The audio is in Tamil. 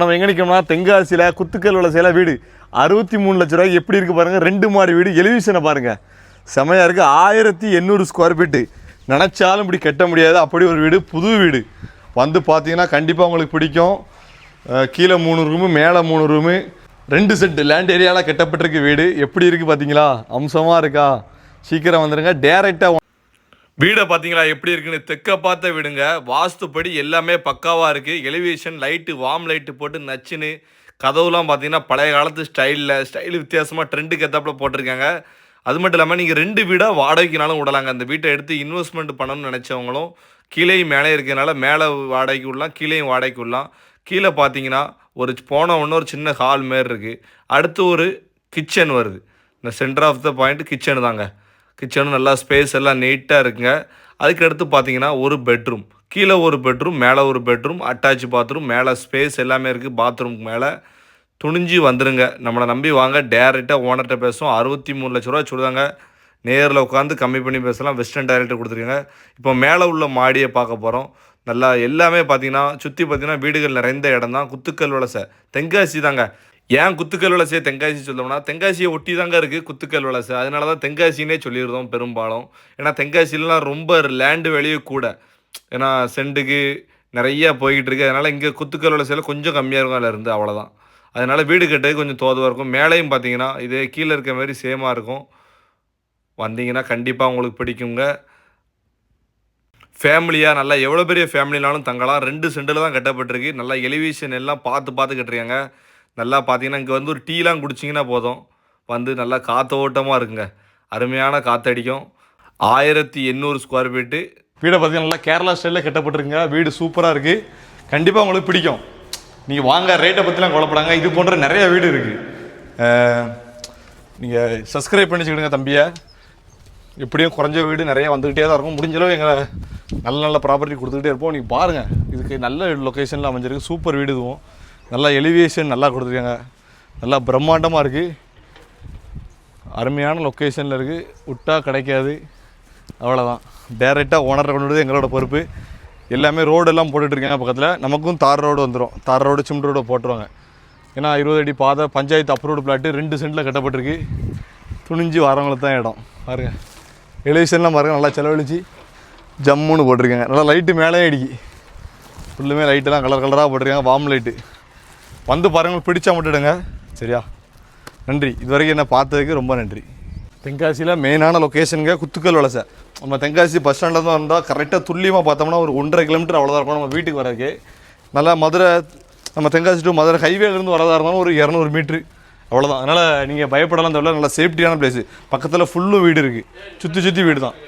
நம்ம எங்கே நிற்கோம்னா தென்காசியில் குத்துக்கல் உள்ள சில வீடு. அறுபத்தி மூணு லட்ச ரூபாய்க்கு எப்படி இருக்குது பாருங்கள் ரெண்டு மாடி வீடு எலிவிஷனை பாருங்கள் செமையாக இருக்குது ஆயிரத்தி எண்ணூறு ஸ்கொயர் ஃபீட்டு நினச்சாலும் இப்படி கட்ட முடியாது. அப்படி ஒரு வீடு புது வீடு. வந்து பார்த்தீங்கன்னா கண்டிப்பாக உங்களுக்கு பிடிக்கும். கீழே மூணு ரூமு மேலே மூணு ரூமு ரெண்டு செட்டு லேண்ட் ஏரியாவில் கட்டப்பட்டிருக்கு வீடு. எப்படி இருக்குது பார்த்தீங்களா? அம்சமாக இருக்கா? சீக்கிரம் வந்துடுங்க டேரெக்டாக வீடை பார்த்தீங்களா? எப்படி இருக்குன்னு தெக்க பார்த்த வீடுங்க. வாஸ்துப்படி எல்லாமே பக்காவாக இருக்குது எலிவேஷன் லைட்டு வார்ம் லைட்டு போட்டு நச்சுன்னு கதவுலாம் பார்த்தீங்கன்னா பழைய காலத்து ஸ்டைலில் ஸ்டைல் வித்தியாசமாக ட்ரெண்டுக்கு ஏற்றாப்புல போட்டிருக்காங்க. அது மட்டும் இல்லாமல் நீங்கள் ரெண்டு வீடாக வாடகைக்குனாலும் விடலாங்க. அந்த வீட்டை எடுத்து இன்வெஸ்ட்மெண்ட் பண்ணணும்னு நினச்சவங்களும் கீழேயும் மேலே இருக்கிறனால மேலே வாடகைக்கு விடலாம் கீழேயும் வாடகைக்கு விடலாம் கீழே பார்த்தீங்கன்னா ஒரு போன ஒன்று ஒரு சின்ன ஹால் மாரி இருக்குது அடுத்து ஒரு கிச்சன் வருது. இந்த centre of the point kitchen தாங்க. கிச்சனும் நல்லா ஸ்பேஸ் எல்லாம் நீட்டாக இருக்குங்க. அதுக்கு அடுத்து பார்த்தீங்கன்னா ஒரு பெட்ரூம் கீழே ஒரு பெட்ரூம் மேலே ஒரு பெட்ரூம் அட்டாச் பாத்ரூம் மேலே ஸ்பேஸ் எல்லாமே இருக்குது பாத்ரூம்க்கு மேலே துணிஞ்சு வந்துருங்க. நம்மளை நம்பி வாங்க. டேரெக்டாக ஓனர்கிட்ட பேசுவோம். அறுபத்தி மூணு லட்ச ரூபா சொல்லுதாங்க நேரில் உட்காந்து கம்மி பண்ணி பேசலாம். வெஸ்டர்ன் டைரக்டர் கொடுத்துருக்கீங்க. இப்போ மேலே உள்ள மாடியை பார்க்க போகிறோம் நல்லா எல்லாமே பார்த்தீங்கன்னா சுற்றி பார்த்தீங்கன்னா வீடுகள் நிறைந்த இடம் தான் குத்துக்கல் வலசை. தென்காசி தாங்க. ஏன் குத்துக்கல் வலசையை தென்காசி சொல்லணும்னா தென்காசியை ஒட்டி தாங்க இருக்குது குத்துக்கல் வலசை அதனால தான் தென்காசினே சொல்லியிருந்தோம் பெரும்பாலும். ஏன்னா தென்காசிலாம் ரொம்ப லேண்டு வெளியே கூட. ஏன்னா செண்டுக்கு நிறைய போய்கிட்டு இருக்கு. அதனால் இங்கே குத்துக்கல் வலசையில் கொஞ்சம் கம்மியாக இருக்கும் அதில் இருந்து அவ்வளோதான் அதனால் வீடு கட்டுறது கொஞ்சம் தோதுவாக இருக்கும். மேலேயும் பார்த்தீங்கன்னா இதே கீழே இருக்க மாதிரி சேமாக இருக்கும். வந்தீங்கன்னா கண்டிப்பாக உங்களுக்கு பிடிக்குங்க. ஃபேமிலியாக நல்லா எவ்வளோ பெரிய ஃபேமிலினாலும் தங்கலாம். ரெண்டு செண்டில் தான் கட்டப்பட்டிருக்கு. நல்லா எலிவேஷன் எல்லாம் பார்த்து பார்த்து கட்டுறாங்க நல்லா பார்த்தீங்கன்னா இங்கே வந்து ஒரு டீலாம் குடிச்சிங்கன்னா போதும். வந்து நல்லா காத்தோட்டமாக இருக்குங்க. அருமையான காற்றடிக்கும் ஆயிரத்தி எண்ணூறு ஸ்கொயர் ஃபீட்டு வீடை பார்த்தீங்கன்னா நல்லா கேரளா ஸ்டைலில் கட்டப்பட்டிருக்குங்க. வீடு சூப்பராக இருக்குது கண்டிப்பாக உங்களுக்கு பிடிக்கும். நீங்கள் வாங்க ரேட்டை பற்றிலாம் கொலப்படாங்க இது போன்ற நிறைய வீடு இருக்குது நீங்கள் சப்ஸ்கிரைப் பண்ணி வச்சுக்கிடுங்க தம்பியை. எப்படியும் குறைஞ்ச வீடு நிறைய வந்துக்கிட்டே தான் இருக்கும். முடிஞ்சளவு எங்களை நல்ல நல்ல ப்ராப்பர்ட்டி கொடுத்துக்கிட்டே இருப்போம். நீங்கள் பாருங்கள் இதுக்கு நல்ல லொக்கேஷனில் அமைஞ்சிருக்கு. சூப்பர் வீடு இதுவும். நல்லா எலிவேஷன் நல்லா கொடுத்துருக்காங்க. நல்லா பிரம்மாண்டமாக இருக்குது அருமையான லொக்கேஷனில் இருக்குது விட்டா கிடைக்காது. அவ்வளோதான் டேரெக்டாக ஓனரை கொண்டு எங்களோட பொறுப்பு. எல்லாமே ரோடெல்லாம் போட்டுட்ருக்காங்க பக்கத்தில். நமக்கும் தார் ரோடு வந்துடும் தார் ரோடு சிமெண்ட் ரோடு போட்டுருவாங்க. ஏன்னா இருபது அடி பாதை பஞ்சாயத்து அப்ரூவ்டு பிளாட்டு ரெண்டு சென்ட்டில் கட்டப்பட்டிருக்கு. துணிஞ்சு வரவங்களுக்கு தான் இடம். பாருங்கள் எலிவேஷன்லாம் பாருங்கள் நல்லா செலவழிச்சு ஜம்முன்னு போட்டிருக்காங்க. நல்லா லைட்டு மேலே அடிக்கி ஃபுல்லுமே லைட்டெல்லாம் கலர் கலராக போட்டிருக்காங்க. வாம் லைட்டு வந்து பாருங்கள் பிடிச்சா மட்டுடுங்க சரியா? நன்றி. இது வரைக்கும் என்ன பார்த்ததுக்கு ரொம்ப நன்றி. தென்காசியில் மெயினான லொக்கேஷனுங்க குத்துக்கல் வலசை. நம்ம தென்காசி பஸ் ஸ்டாண்டில் தான் வந்தால் கரெக்டாக துல்லியமாக பார்த்தோம்னா ஒரு ஒன்றரை கிலோமீட்டர் அவ்வளோதான் இருக்கும். நம்ம வீட்டுக்கு வரதுக்கு நல்லா மதுரை நம்ம தென்காசி டு மதுரை ஹைவேலேருந்து வரதா இருந்தாலும் ஒரு இரநூறு மீட்ரு அவ்வளோதான் அதனால் நீங்கள் பயப்படலாம் தேவையில்ல நல்லா சேஃப்டியான பிளேஸு பக்கத்தில் ஃபுல்லும் வீடு இருக்குது சுற்றி சுற்றி வீடு தான்